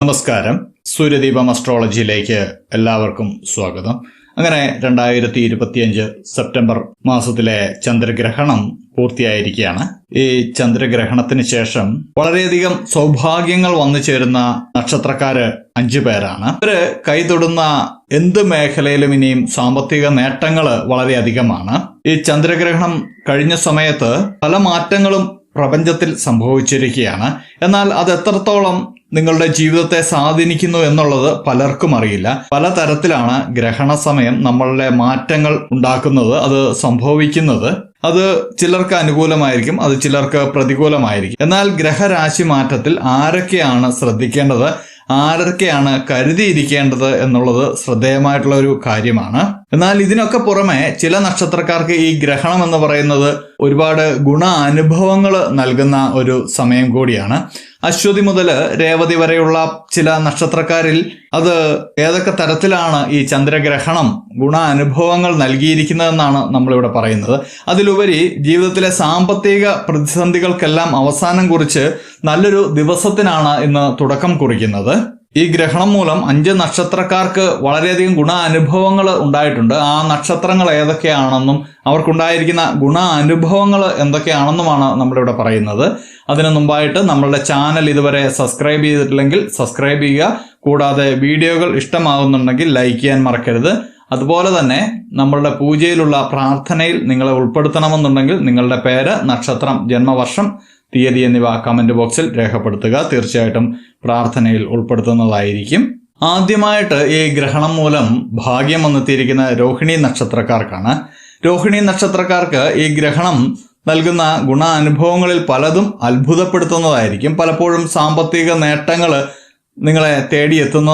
നമസ്കാരം. സൂര്യദീപം അസ്ട്രോളജിയിലേക്ക് എല്ലാവർക്കും സ്വാഗതം. അങ്ങനെ രണ്ടായിരത്തി ഇരുപത്തിയഞ്ച് സെപ്റ്റംബർ മാസത്തിലെ ചന്ദ്രഗ്രഹണം പൂർത്തിയായിരിക്കുകയാണ്. ഈ ചന്ദ്രഗ്രഹണത്തിന് ശേഷം വളരെയധികം സൗഭാഗ്യങ്ങൾ വന്നു ചേരുന്ന നക്ഷത്രക്കാര് അഞ്ചു പേരാണ്. ഇവർ കൈതൊടുന്ന എന്ത് മേഖലയിലും ഇനിയും സാമ്പത്തിക നേട്ടങ്ങൾ വളരെയധികമാണ്. ഈ ചന്ദ്രഗ്രഹണം കഴിഞ്ഞ സമയത്ത് പല മാറ്റങ്ങളും പ്രപഞ്ചത്തിൽ സംഭവിച്ചിരിക്കുകയാണ്. എന്നാൽ അത് എത്രത്തോളം നിങ്ങളുടെ ജീവിതത്തെ സ്വാധീനിക്കുന്നു എന്നുള്ളത് പലർക്കും അറിയില്ല. പലതരത്തിലാണ് ഗ്രഹണ സമയം നമ്മളുടെ മാറ്റങ്ങൾ ഉണ്ടാക്കുന്നത് അത് സംഭവിക്കുന്നത്. അത് ചിലർക്ക് അനുകൂലമായിരിക്കും അത് ചിലർക്ക് പ്രതികൂലമായിരിക്കും. എന്നാൽ ഗ്രഹരാശി മാറ്റത്തിൽ ആരൊക്കെയാണ് ശ്രദ്ധിക്കേണ്ടത് ആരൊക്കെയാണ് കരുതിയിരിക്കേണ്ടത് എന്നുള്ളത് ശ്രദ്ധേയമായിട്ടുള്ള ഒരു കാര്യമാണ്. എന്നാൽ ഇതിനൊക്കെ പുറമെ ചില നക്ഷത്രക്കാർക്ക് ഈ ഗ്രഹണം എന്ന് പറയുന്നത് ഒരുപാട് ഗുണ അനുഭവങ്ങൾ നൽകുന്ന ഒരു സമയം കൂടിയാണ്. അശ്വതി മുതൽ രേവതി വരെയുള്ള ചില നക്ഷത്രക്കാരിൽ അത് ഏതൊക്കെ തരത്തിലാണ് ഈ ചന്ദ്രഗ്രഹണം ഗുണ അനുഭവങ്ങൾ നൽകിയിരിക്കുന്നതെന്നാണ് നമ്മളിവിടെ പറയുന്നത്. അതിലുപരി ജീവിതത്തിലെ സാമ്പത്തിക പ്രതിസന്ധികൾക്കെല്ലാം അവസാനം കുറിച്ച് നല്ലൊരു ദിവസത്തിനാണ് ഇന്ന് തുടക്കം കുറിക്കുന്നത്. ഈ ഗ്രഹണം മൂലം അഞ്ച് നക്ഷത്രക്കാർക്ക് വളരെയധികം ഗുണ അനുഭവങ്ങൾ ഉണ്ടായിട്ടുണ്ട്. ആ നക്ഷത്രങ്ങൾ ഏതൊക്കെയാണെന്നും അവർക്കുണ്ടായിരിക്കുന്ന ഗുണ അനുഭവങ്ങൾ എന്തൊക്കെയാണെന്നുമാണ് നമ്മളിവിടെ പറയുന്നത്. അതിനു മുമ്പായിട്ട് നമ്മളുടെ ചാനൽ ഇതുവരെ സബ്സ്ക്രൈബ് ചെയ്തിട്ടില്ലെങ്കിൽ സബ്സ്ക്രൈബ് ചെയ്യുക. കൂടാതെ വീഡിയോകൾ ഇഷ്ടമാകുന്നുണ്ടെങ്കിൽ ലൈക്ക് ചെയ്യാൻ മറക്കരുത്. അതുപോലെ തന്നെ നമ്മളുടെ പൂജയിലുള്ള പ്രാർത്ഥനയിൽ നിങ്ങളെ ഉൾപ്പെടുത്തണമെന്നുണ്ടെങ്കിൽ നിങ്ങളുടെ പേര് നക്ഷത്രം ജന്മവർഷം തീയതി എന്നിവ കമന്റ് ബോക്സിൽ രേഖപ്പെടുത്തുക. തീർച്ചയായിട്ടും പ്രാർത്ഥനയിൽ ഉൾപ്പെടുത്തുന്നതായിരിക്കും. ആദ്യമായിട്ട് ഈ ഗ്രഹണം മൂലം ഭാഗ്യം വന്നെത്തിയിരിക്കുന്ന രോഹിണി നക്ഷത്രക്കാർക്കാണ്. രോഹിണി നക്ഷത്രക്കാർക്ക് ഈ ഗ്രഹണം നൽകുന്ന ഗുണാനുഭവങ്ങളിൽ പലതും അത്ഭുതപ്പെടുത്തുന്നതായിരിക്കും. പലപ്പോഴും സാമ്പത്തിക നേട്ടങ്ങൾ നിങ്ങളെ തേടിയെത്തുന്ന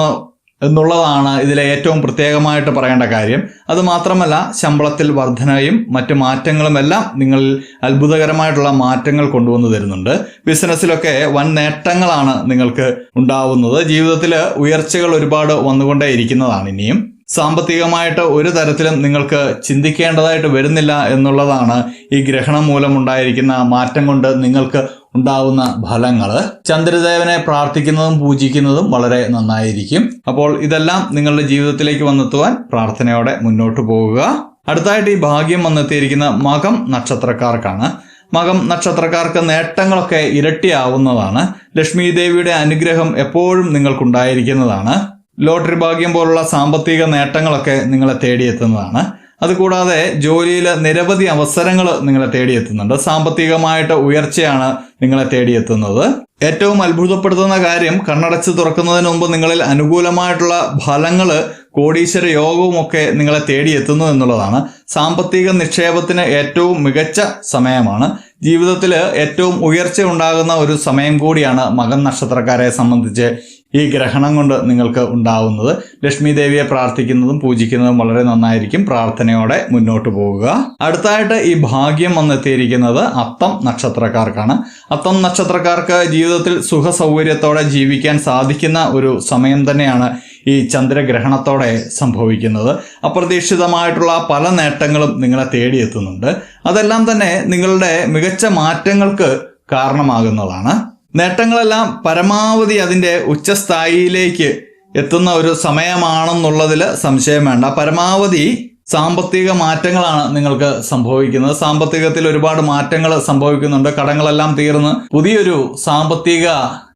എന്നുള്ളതാണ് ഇതിലെ ഏറ്റവും പ്രത്യേകമായിട്ട് പറയേണ്ട കാര്യം. അതുമാത്രമല്ല ശമ്പളത്തിൽ വർധനയും മറ്റു മാറ്റങ്ങളുമെല്ലാം നിങ്ങൾ അത്ഭുതകരമായിട്ടുള്ള മാറ്റങ്ങൾ കൊണ്ടുവന്നു തരുന്നുണ്ട്. ബിസിനസ്സിലൊക്കെ വൻ നേട്ടങ്ങളാണ് നിങ്ങൾക്ക് ഉണ്ടാവുന്നത്. ജീവിതത്തിൽ ഉയർച്ചകൾ ഒരുപാട് വന്നുകൊണ്ടേ ഇരിക്കുന്നതാണ് ഇനിയും. സാമ്പത്തികമായിട്ട് ഒരു തരത്തിലും നിങ്ങൾക്ക് ചിന്തിക്കേണ്ടതായിട്ട് വരുന്നില്ല എന്നുള്ളതാണ് ഈ ഗ്രഹണം മൂലമുണ്ടായിരിക്കുന്ന മാറ്റം കൊണ്ട് നിങ്ങൾക്ക് ഉണ്ടാവുന്ന ഫലങ്ങൾ ചന്ദ്രദേവനെ പ്രാർത്ഥിക്കുന്നതും പൂജിക്കുന്നതും വളരെ നന്നായിരിക്കും. അപ്പോൾ ഇതെല്ലാം നിങ്ങളുടെ ജീവിതത്തിലേക്ക് വന്നെത്തുവാൻ പ്രാർത്ഥനയോടെ മുന്നോട്ട് പോകുക. അടുത്തായിട്ട് ഈ ഭാഗ്യം വന്നെത്തിയിരിക്കുന്ന മകം നക്ഷത്രക്കാർക്കാണ്. മകം നക്ഷത്രക്കാർക്ക് നേട്ടങ്ങളൊക്കെ ഇരട്ടിയാവുന്നതാണ്. ലക്ഷ്മി ദേവിയുടെ അനുഗ്രഹം എപ്പോഴും നിങ്ങൾക്കുണ്ടായിരിക്കുന്നതാണ്. ലോട്ടറി ഭാഗ്യം പോലുള്ള സാമ്പത്തിക നേട്ടങ്ങളൊക്കെ നിങ്ങളെ തേടിയെത്തുന്നതാണ്. അതുകൂടാതെ ജോലിയിൽ നിരവധി അവസരങ്ങൾ നിങ്ങളെ തേടിയെത്തുന്നുണ്ട്. സാമ്പത്തികമായിട്ട് ഉയർച്ചയാണ് നിങ്ങളെ തേടിയെത്തുന്നത്. ഏറ്റവും അത്ഭുതപ്പെടുത്തുന്ന കാര്യം കണ്ണടച്ച് തുറക്കുന്നതിന് മുമ്പ് നിങ്ങളിൽ അനുകൂലമായിട്ടുള്ള ഫലങ്ങൾ കോടീശ്വര യോഗവും ഒക്കെ നിങ്ങളെ തേടിയെത്തുന്നു എന്നുള്ളതാണ്. സാമ്പത്തിക നിക്ഷേപത്തിന് ഏറ്റവും മികച്ച സമയമാണ്. ജീവിതത്തിൽ ഏറ്റവും ഉയർച്ച ഉണ്ടാകുന്ന ഒരു സമയം കൂടിയാണ് മകൻ നക്ഷത്രക്കാരെ സംബന്ധിച്ച് ഈ ഗ്രഹണം കൊണ്ട് നിങ്ങൾക്ക് ഉണ്ടാവുന്നത്. ലക്ഷ്മി ദേവിയെ പ്രാർത്ഥിക്കുന്നതും പൂജിക്കുന്നതും വളരെ നന്നായിരിക്കും. പ്രാർത്ഥനയോടെ മുന്നോട്ട് പോകുക. അടുത്തായിട്ട് ഈ ഭാഗ്യം വന്നെത്തിയിരിക്കുന്നത് അത്തം നക്ഷത്രക്കാർക്കാണ്. അത്തം നക്ഷത്രക്കാർക്ക് ജീവിതത്തിൽ സുഖ സൗകര്യത്തോടെ ജീവിക്കാൻ സാധിക്കുന്ന ഒരു സമയം തന്നെയാണ് ഈ ചന്ദ്രഗ്രഹണത്തോടെ സംഭവിക്കുന്നത്. അപ്രതീക്ഷിതമായിട്ടുള്ള പല നേട്ടങ്ങളും നിങ്ങളെ തേടിയെത്തുന്നുണ്ട്. അതെല്ലാം തന്നെ നിങ്ങളുടെ മികച്ച മാറ്റങ്ങൾക്ക് കാരണമാകുന്നതാണ്. നേട്ടങ്ങളെല്ലാം പരമാവധി അതിന്റെ ഉച്ചസ്ഥായിയിലേക്ക് എത്തുന്ന ഒരു സമയമാണെന്നുള്ളതിൽ സംശയം വേണ്ട. പരമാവധി സാമ്പത്തിക മാറ്റങ്ങളാണ് നിങ്ങൾക്ക് സംഭവിക്കുന്നത്. സാമ്പത്തികത്തിൽ ഒരുപാട് മാറ്റങ്ങൾ സംഭവിക്കുന്നുണ്ട്. കടങ്ങളെല്ലാം തീർന്ന് പുതിയൊരു സാമ്പത്തിക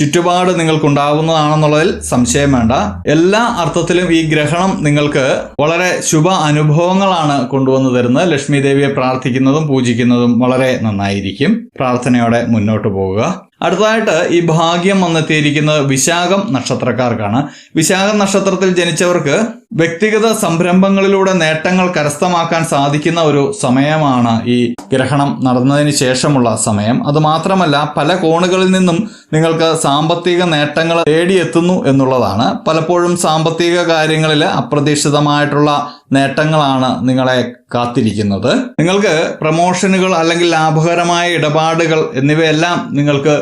ചുറ്റുപാട് നിങ്ങൾക്കുണ്ടാകുന്നതാണെന്നുള്ളതിൽ സംശയം വേണ്ട. എല്ലാ അർത്ഥത്തിലും ഈ ഗ്രഹണം നിങ്ങൾക്ക് വളരെ ശുഭ അനുഭവങ്ങളാണ് കൊണ്ടുവന്നു തരുന്നത്. ലക്ഷ്മി ദേവിയെ പ്രാർത്ഥിക്കുന്നതും പൂജിക്കുന്നതും വളരെ നന്നായിരിക്കും. പ്രാർത്ഥനയോടെ മുന്നോട്ട് പോവുക അടുത്തതായിട്ട് ഈ ഭാഗ്യം വന്നെത്തിയിരിക്കുന്നത് വിശാഖം നക്ഷത്രക്കാർക്കാണ്. വിശാഖം നക്ഷത്രത്തിൽ ജനിച്ചവർക്ക് വ്യക്തിഗത സംരംഭങ്ങളിലൂടെ നേട്ടങ്ങൾ കരസ്ഥമാക്കാൻ സാധിക്കുന്ന ഒരു സമയമാണ് ഈ ഗ്രഹണം നടന്നതിന് ശേഷമുള്ള സമയം. അത് മാത്രമല്ല പല കോണുകളിൽ നിന്നും നിങ്ങൾക്ക് സാമ്പത്തിക നേട്ടങ്ങൾ തേടിയെത്തുന്നു എന്നുള്ളതാണ്. പലപ്പോഴും സാമ്പത്തിക കാര്യങ്ങളിൽ അപ്രതീക്ഷിതമായിട്ടുള്ള നേട്ടങ്ങളാണ് നിങ്ങളെ കാത്തിരിക്കുന്നത്. നിങ്ങൾക്ക് പ്രമോഷനുകൾ അല്ലെങ്കിൽ ലാഭകരമായ ഇടപാടുകൾ എന്നിവയെല്ലാം നിങ്ങൾക്ക്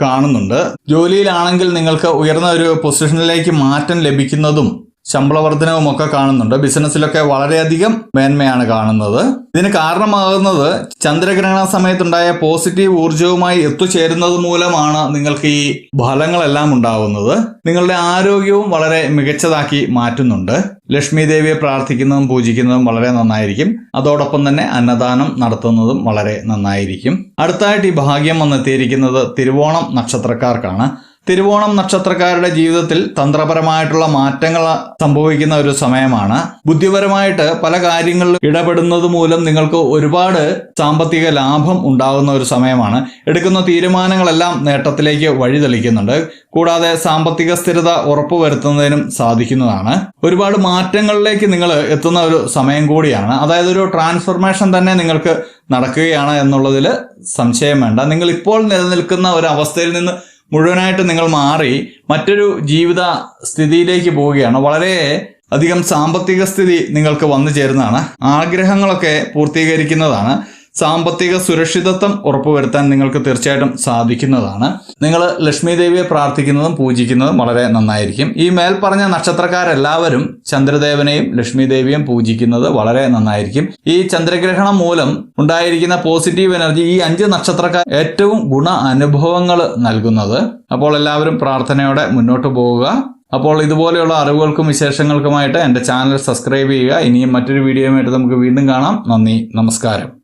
കാണുന്നുണ്ട്. ജോലിയിലാണെങ്കിൽ നിങ്ങൾക്ക് ഉയർന്ന ഒരു പൊസിഷനിലേക്ക് മാറ്റം ലഭിക്കുന്നതും ശമ്പള വർധനവും ഒക്കെ കാണുന്നുണ്ട്. ബിസിനസ്സിലൊക്കെ വളരെയധികം മേന്മയാണ് കാണുന്നത്. ഇതിന് കാരണമാകുന്നത് ചന്ദ്രഗ്രഹണ സമയത്തുണ്ടായ പോസിറ്റീവ് ഊർജവുമായി എത്തുചേരുന്നത് മൂലമാണ് നിങ്ങൾക്ക് ഈ ഫലങ്ങളെല്ലാം ഉണ്ടാവുന്നത്. നിങ്ങളുടെ ആരോഗ്യവും വളരെ മികച്ചതാക്കി മാറ്റുന്നുണ്ട്. ലക്ഷ്മി ദേവിയെ പ്രാർത്ഥിക്കുന്നതും പൂജിക്കുന്നതും വളരെ നന്നായിരിക്കും. അതോടൊപ്പം തന്നെ അന്നദാനം നടത്തുന്നതും വളരെ നന്നായിരിക്കും. അടുത്തായിട്ട് ഈ ഭാഗ്യം വന്നെത്തിയിരിക്കുന്നത് തിരുവോണം നക്ഷത്രക്കാർക്കാണ്. തിരുവോണം നക്ഷത്രക്കാരുടെ ജീവിതത്തിൽ തന്ത്രപരമായിട്ടുള്ള മാറ്റങ്ങൾ സംഭവിക്കുന്ന ഒരു സമയമാണ്. ബുദ്ധിപരമായിട്ട് പല കാര്യങ്ങളിലും ഇടപെടുന്നത് മൂലം നിങ്ങൾക്ക് ഒരുപാട് സാമ്പത്തിക ലാഭം ഉണ്ടാകുന്ന ഒരു സമയമാണ്. എടുക്കുന്ന തീരുമാനങ്ങളെല്ലാം നേട്ടത്തിലേക്ക് വഴിതെളിക്കുന്നുണ്ട് കൂടാതെ സാമ്പത്തിക സ്ഥിരത ഉറപ്പുവരുത്തുന്നതിനും സാധിക്കുന്നതാണ്. ഒരുപാട് മാറ്റങ്ങളിലേക്ക് നിങ്ങൾ എത്തുന്ന ഒരു സമയം കൂടിയാണ്. അതായത് ഒരു ട്രാൻസ്ഫർമേഷൻ തന്നെ നിങ്ങൾക്ക് നടക്കുകയാണ് എന്നുള്ളതിൽ സംശയം വേണ്ട. നിങ്ങൾ ഇപ്പോൾ നിലനിൽക്കുന്ന ഒരു അവസ്ഥയിൽ നിന്ന് മുഴുവനായിട്ട് നിങ്ങൾ മാറി മറ്റൊരു ജീവിത സ്ഥിതിയിലേക്ക് പോവുകയാണ്. വളരെ അധികം സാമ്പത്തിക സ്ഥിതി നിങ്ങൾക്ക് വന്നു ചേരുന്നതാണ്. ആഗ്രഹങ്ങളൊക്കെ പൂർത്തീകരിക്കുന്നതാണ്. സാമ്പത്തിക സുരക്ഷിതത്വം ഉറപ്പുവരുത്താൻ നിങ്ങൾക്ക് തീർച്ചയായിട്ടും സാധിക്കുന്നതാണ്. നിങ്ങൾ ലക്ഷ്മി ദേവിയെ പ്രാർത്ഥിക്കുന്നതും പൂജിക്കുന്നതും വളരെ നന്നായിരിക്കും. ഈ മേൽപ്പറഞ്ഞ പറഞ്ഞ നക്ഷത്രക്കാരെല്ലാവരും ചന്ദ്രദേവനെയും ലക്ഷ്മി ദേവിയും പൂജിക്കുന്നത് വളരെ നന്നായിരിക്കും. ഈ ചന്ദ്രഗ്രഹണം മൂലം ഉണ്ടായിരിക്കുന്ന പോസിറ്റീവ് എനർജി ഈ അഞ്ച് നക്ഷത്രക്കാർ ഏറ്റവും ഗുണ അനുഭവങ്ങൾ നൽകുന്നത്. അപ്പോൾ എല്ലാവരും പ്രാർത്ഥനയോടെ മുന്നോട്ട് പോവുക. അപ്പോൾ ഇതുപോലെയുള്ള അറിവുകൾക്കും വിശേഷങ്ങൾക്കുമായിട്ട് എന്റെ ചാനൽ സബ്സ്ക്രൈബ് ചെയ്യുക. ഇനിയും മറ്റൊരു വീഡിയോയുമായിട്ട് നമുക്ക് വീണ്ടും കാണാം. നന്ദി. നമസ്കാരം.